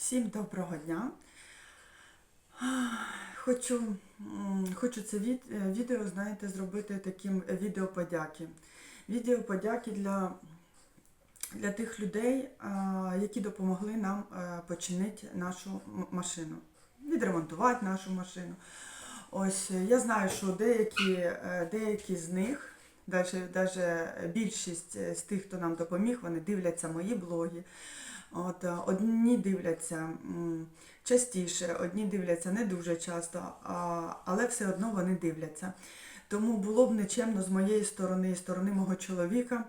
Всім доброго дня. Хочу, хочу це е, відео, знаєте, зробити таким відео подяки. Відео подяки для, для тих людей, які допомогли нам е, починити нашу машину, відремонтувати нашу машину. Ось е, я знаю, що деякі, деякі з них, навіть більшість з тих, хто нам допоміг, вони дивляться мої блоги. От, е, одні дивляться частіше, одні дивляться не дуже часто, але все одно вони дивляться. Тому було б нечемно з моєї сторони і сторони мого чоловіка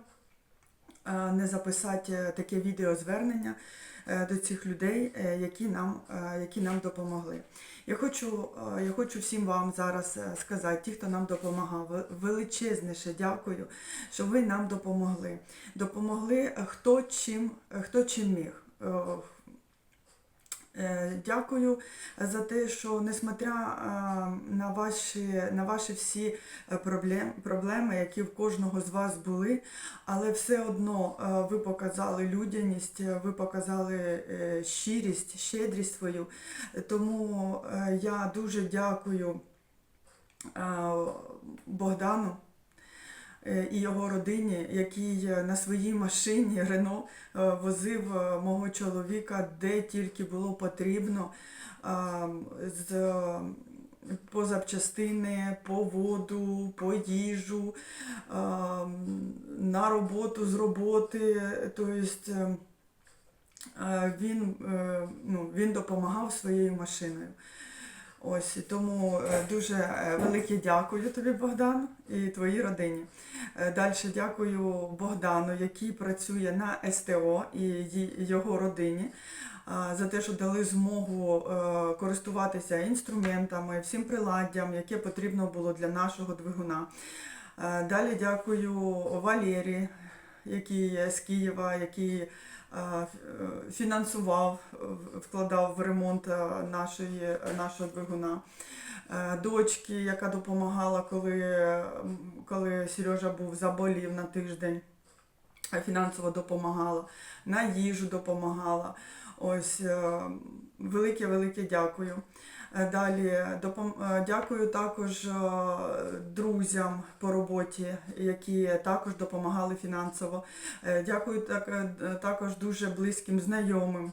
не записати е, таке відеозвернення е, до цих людей, е, які нам, е, які нам допомогли. Я хочу, е, я хочу всім вам зараз е, сказати, ті, хто нам допомагав, величезніше дякую, що ви нам допомогли. Допомогли е, хто чим, е, хто чим міг. Е, Дякую за те, що несмотря на ваші, на ваші всі е, проблеми, які в кожного з вас були, але все одно е, ви показали людяність, ви показали щирість, щедрість свою. Тому я дуже дякую Богдану і його родині, який е, на своїй машині Рено е, возив е, мого чоловіка де тільки було потрібно. З е, по запчастини, по воду, по їжу, на роботу з роботи. Тобто е, е, він, е, ну, він допомагав своєю машиною. Ось тому е, дуже е, велике дякую тобі, Богдан, і твоїй родині. Далі дякую Богдану, який працює на СТО і його родині. За те, що дали змогу е, користуватися інструментами, всім приладдям, яке потрібно було для нашого двигуна. Е, Далі дякую Валері, який з Києва, який е, фінансував, вкладав в ремонт е, нашої, нашого двигуна. Е, Дочки, яка допомагала, коли, коли Сережа був заболів на тиждень, фінансово допомагала, на їжу допомагала. Ось е, велике, велике дякую. Е, Далі допом... е, дякую також е, друзям по роботі, які також допомагали фінансово. Дякую так, також дуже близьким знайомим.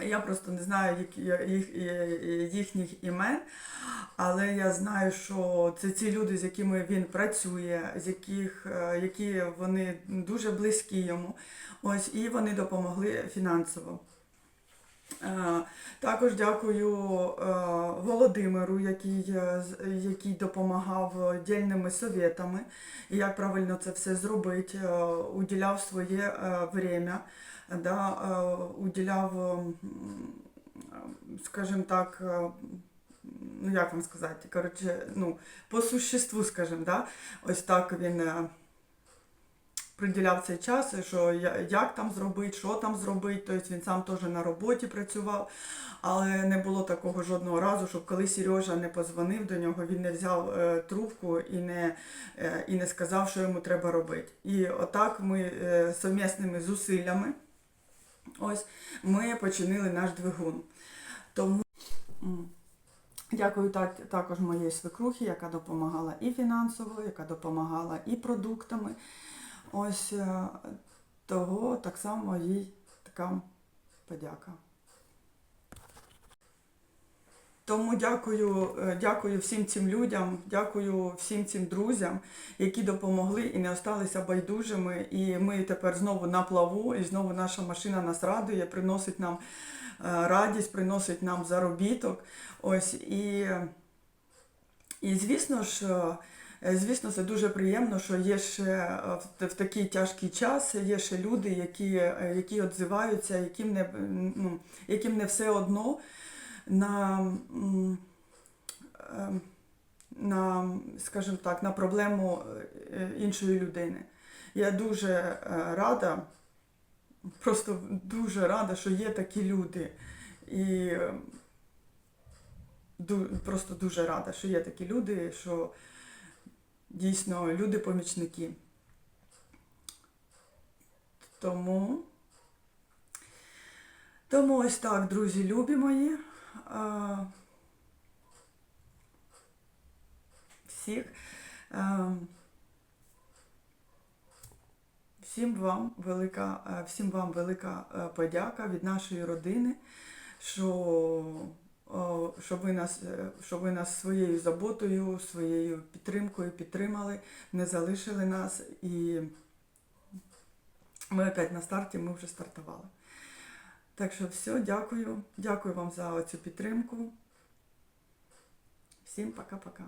Я просто не знаю їх, їх, їхніх імен, але я знаю, що це ці люди, з якими він працює, з яких, е, які вони дуже близькі йому. Ось і вони допомогли фінансово. Е, Також дякую е, Володимиру, який, е, який допомагав дільними совєтами, як правильно це все зробити, уділяв своє время, да, уділяв, скажімо так, ну як вам сказати, коротше, ну, по существу, скажімо, да, ось так він. Приділяв цей час, що як там зробити, що там зробити. Тобто він сам теж на роботі працював, але не було такого жодного разу, щоб коли Сережа не позвонив до нього, він не взяв е, трубку і не, е, і не сказав, що йому треба робити. І отак ми е, совмісними зусиллями ось ми починили наш двигун. Тому дякую так, також моїй свекрухі, яка допомагала і фінансово, яка допомагала і продуктами. Ось е, того так само їй така подяка. Тому дякую, е, дякую всім цим людям, дякую всім цим друзям, які допомогли і не осталися байдужими. І ми тепер знову на плаву, і знову наша машина нас радує, приносить нам е, радість, приносить нам заробіток. Ось і, і звісно ж. Е, Звісно, це дуже приємно, що є ще е, в, такий тяжкий час, є ще люди, які, е, які відзиваються, яким не, ну, яким не все одно на, ем, на, скажімо так, на проблему іншої людини. Я дуже рада, просто дуже рада, що є такі люди. І е, просто дуже рада, що є такі люди, що дійсно люди-помічники. Тому Тому ось так, друзі, любі мої. Всіх. Всім вам велика, всім вам велика подяка від нашої родини, що, о, що, ви нас, щоб ви нас своєю заботою, своєю підтримкою підтримали, не залишили нас. І ми опять на старті, ми вже стартували. Так що все, дякую. Дякую вам за цю підтримку. Всім пока-пока.